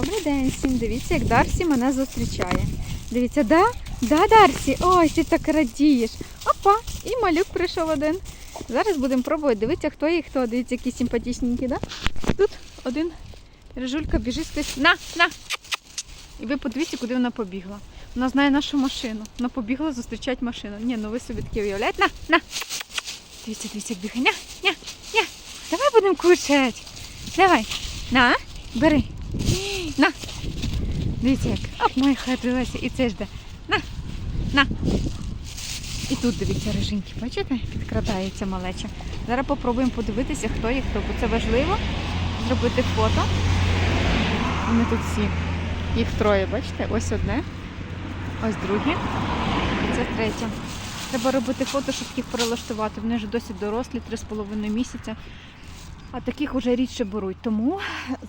Добрий день всім. Дивіться, як Дарсі мене зустрічає. Дивіться, да? Да, Дарсі? Ой, ти так радієш. Опа, і малюк прийшов один. Зараз будемо пробувати. Дивіться, хто є хто. Дивіться, які симпатичненькі, да? Тут один рижулька біжить скрізь. На, на! І ви подивіться, куди вона побігла. Вона знає нашу машину. Вона побігла зустрічати машину. Ні, ну ви собі таке уявляєте? На, на! Дивіться, дивіться, як бігає. Ня, ня, ня. Давай будемо кушати. Давай. На, бери. На. Дивіться як. Оп, моя ходилася. І це ж де. На. На. І тут дивіться риженьки, бачите? Підкрадається малеча. Зараз попробуємо подивитися, хто є хто, бо це важливо зробити фото. Вони тут всі. Їх троє, бачите? Ось одне, ось друге, це третє. Треба робити фото, щоб їх перелаштувати. Вони вже досить дорослі, 3,5 місяця. А таких вже рідше беруть. Тому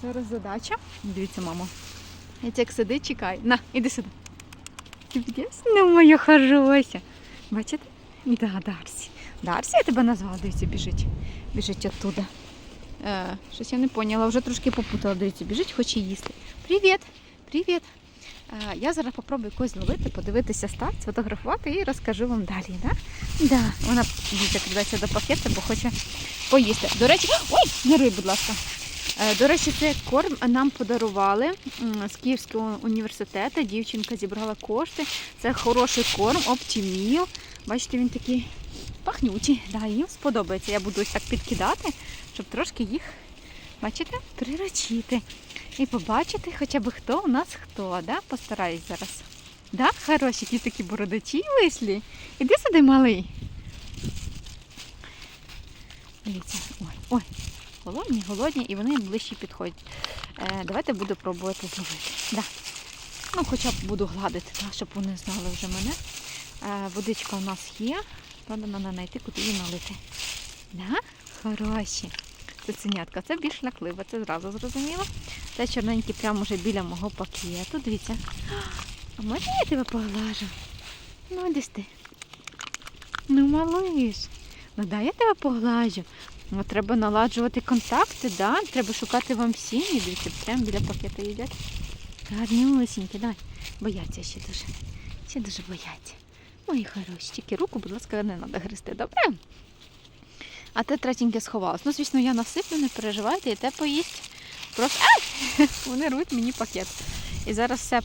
зараз задача. Дивіться, мамо. Я як сидить, чекає. На, іди сюди. Ну, моя хороша. Бачите? Да, Дарсі. Дарсі я тебе назвала, дивіться, біжить. Біжить оттуда. Е, щось я не поняла, вже трошки попутала. Дивіться, біжить, хоче їсти. Привіт! Привіт! Е, я зараз попробую когось зловити, подивитися стать, сфотографувати і розкажу вам далі. Да? Да. Вона кидається до пакета, бо хоче поїсти. До речі, ой, не будь ласка. Е, До речі, цей корм нам подарували з Київського університету. Дівчинка зібрала кошти. Це хороший корм, оптіміл. Бачите, він такий пахнючий. Да, їм сподобається. Я буду ось так підкидати, щоб трошки їх, бачите, приручити. І побачити хоча б хто у нас хто. Да? Постараюсь зараз. Да? Хороші, якісь такі бородачі вийшли. Іди сюди, малий. Дивіться, ой, ой, голодні, голодні, і вони ближче підходять. Е, давайте буду пробувати зловити. Да. Ну, хоча б буду гладити, так, щоб вони знали вже мене. Е, водичка у нас є. Треба мене знайти, куди її налити. Да? Хороші. Це ценятка. Це більш лякливо, це зразу зрозуміло. Це чорненький прямо вже біля мого пакету. Дивіться. А можна я тебе поглажу? Ну, десь ти. Ну, малиш. Ну дай я тебе поглажу. Ну, треба наладжувати контакти, да? Треба шукати вам сім'ї. Дивіться, прямо біля пакету їдять. Гарнюсінькі, дай. Бояться ще дуже. Ще дуже бояться. Мої хороші. Тільки руку, будь ласка, не треба гризти, добре? А те третеньке сховалось. Ну, звісно, я насиплю, не переживайте, і те поїсть. Просто Ай! вони рвуть мені пакет. І зараз все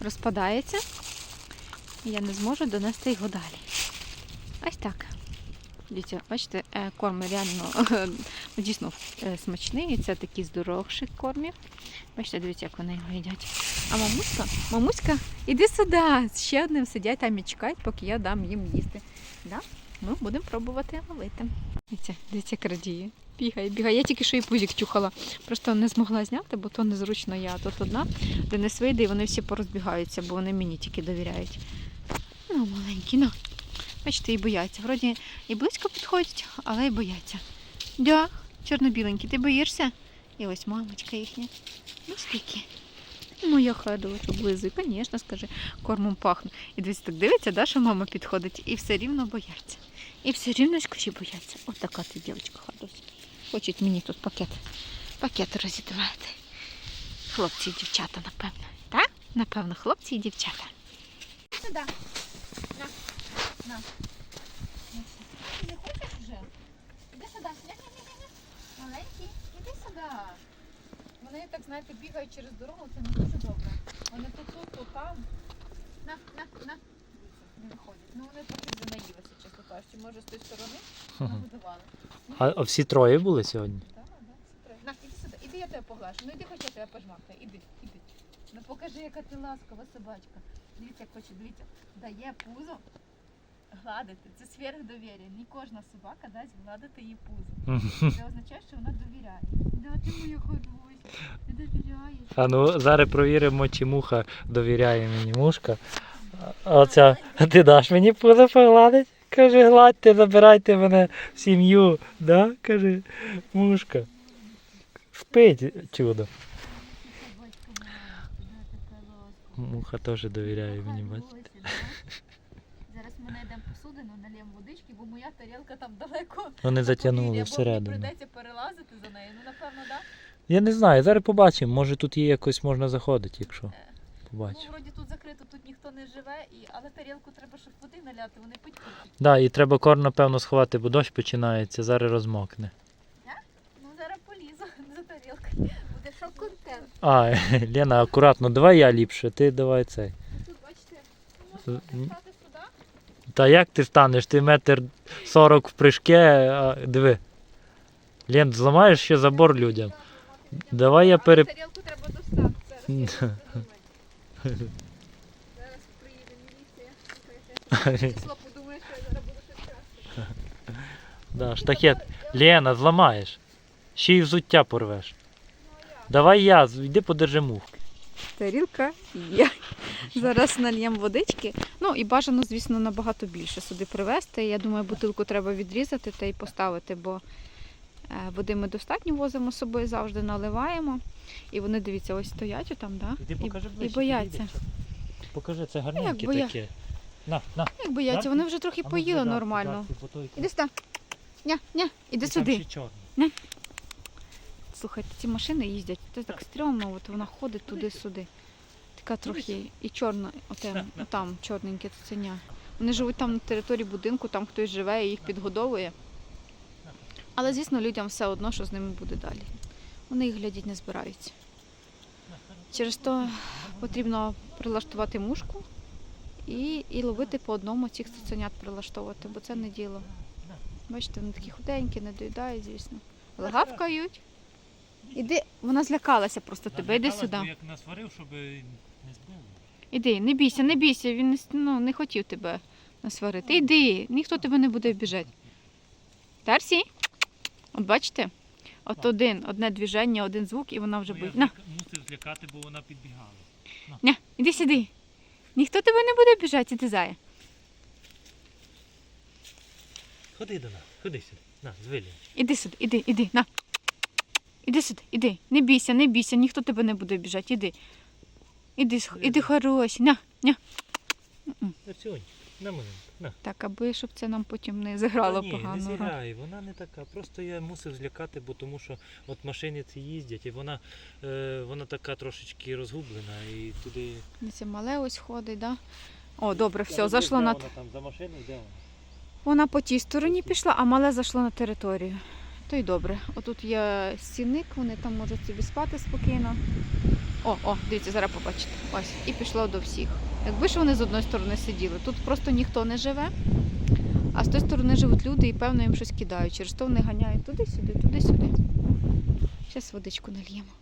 розпадається. І я не зможу донести його далі. Ось так. Дивіться, бачите, е, корм реально ну, дійсно е, смачний. І це такий з кормів. Бачите, дивіться, як вони його їдять. А мамуська, мамуська, іди сюди. Ще одним сидять там і чекають, поки я дам їм їсти. Да? Ну, будемо пробувати ловити. Дивіться, дивіться, як радіє. Бігає, бігає. Я тільки що і пузик чухала. Просто не змогла зняти, бо то незручно я тут одна. Денис вийде і вони всі порозбігаються, бо вони мені тільки довіряють. Ну, маленькі, ну. Бачите, і бояться. Вроді і близько підходять, але й бояться. Да, чорно-біленькі, ти боїшся? І ось мамочка їхня. Ну скільки. Моя ходочка облизує, звісно, скажи, кормом пахне. І дивіться, так дивиться, да, що мама підходить, і все рівно бояться. І все рівно скажи, бояться. От така ти дівчинка ходить. Хочуть мені тут пакет, пакет розідвати. Хлопці і дівчата, напевно. Так? Напевно, хлопці і дівчата. Сюди. На. На. Не хочеш вже? Іди сюди. Ня-ня-ня-ня. Маленький, іди сюди. Вони так, знаєте, бігають через дорогу, це не дуже добре. Вони то тут, то там. На, на, на. Не виходять. Ну вони трохи вже наїлися, чесно кажучи. Може з тої сторони нагодували. А, а всі троє були сьогодні? Так, так. На, іди сюди, іди я тебе поглажу. Ну іди хоч я тебе пожмакаю. Іди, іди. Ну покажи, яка ти ласкава собачка. Дивіться, як хоче, дивіться, дає пузо гладити. Це сфера довір'я. Не кожна собака дасть гладити їй пузо. Це означає, що вона довіряє. Да, ти моя хороша, ти довіряєш. А ну зараз провіримо, чи муха довіряє мені мушка. Оця, ти даш мені пузо погладить? Каже, гладьте, забирайте мене в сім'ю. Да? Каже, мушка. Спить чудо. Да. Муха теж довіряє мені, бачите. Зараз ми знайдемо посудину, нальємо водички, бо моя тарілка там далеко. Вони затягнули всередину. Прийдеться перелазити за нею. Ну, напевно, так? Я не знаю, зараз побачимо. Може тут є якось можна заходити, якщо Ну, вроді тут закрито, тут ніхто не живе, і... але тарілку треба, щоб води наляти, вони пить хочуть. Да, і треба корм, напевно, сховати, бо дощ починається, зараз розмокне. Ну, зараз полізу за тарілкою. Буде шок-контент. А, Лена, акуратно, давай я ліпше, ти давай цей. Тут, бачите, можна стати сюди. Та як ти станеш? Ти метр сорок в прыжке, а, диви. Лен, зламаєш ще забор людям. Давай я пере... Тарілку треба достати. Зараз Зараз приїде міліція. Число подумає, що я зараз буду щось красти. Да, штахет. Лена, зламаєш. Ще й взуття порвеш. Давай я, йди подержи мух. Тарілка є. Зараз нальємо водички. Ну і бажано, звісно, набагато більше сюди привезти. Я думаю, бутилку треба відрізати та й поставити, бо води ми достатньо возимо з собою, завжди наливаємо. І вони, дивіться, ось стоять отам, да? Іди і, покажи і ближче, бояться. Покажи, це гарненьке боя- таке. На, на. Як бояться, Да? вони вже трохи А ну, поїли звертай, нормально. той- Іди сюди. Ня, ня, іди Там сюди. ще. Слухайте, ці машини їздять, це так стрьомно, от вона ходить туди-сюди. Така трохи і чорна, отем, там чорненьке цуценя. Вони живуть там на території будинку, там хтось живе і їх підгодовує. Але, звісно, людям все одно, що з ними буде далі. Вони їх глядіть не збираються. Через то потрібно прилаштувати мушку і, і ловити по одному цих цуценят прилаштовувати, бо це не діло. Бачите, вони такі худенькі, не доїдають, звісно. Але гавкають. Іди, вона злякалася просто тебе, іди сюди. Як насварив, щоб не збили. Іди, не бійся, не бійся, він не, ну, не хотів тебе насварити. Іди, ніхто тебе не буде обіжати. Тарсі? От бачите? От один, одне движення, один звук, і вона вже боїть. На, мусив злякати, бо вона підбігала. на, іди сюди. Ніхто тебе не буде обіжати, іди зая. Ходи до нас, ходи сюди. На, звилі. Іди сюди, іди, іди, на. Іди сюди, іди. Не бійся, не бійся, ніхто тебе не буде обіжати, іди. Іди, сх- іди хороший, на, на. Арсюнь, на мене. На. Так, аби щоб це нам потім не Та ні, погано. не зіграє, вона не така. Просто я мусив злякати, бо тому що от машини ці їздять, і вона, е, вона така трошечки розгублена і туди. Це мале ось ходить, да? О, добре, все, зайшло на. Вона там за машиною, де вона? Вона по тій стороні пішла, а мале зайшло на територію. То й добре. Отут є стільник, вони там можуть собі спати спокійно. О, о, дивіться, зараз побачите. Ось, і пішло до всіх. Якби ж вони з одної сторони сиділи, тут просто ніхто не живе, а з тої сторони живуть люди і певно їм щось кидають. Через то вони ганяють туди-сюди, туди-сюди. Зараз водичку нальємо.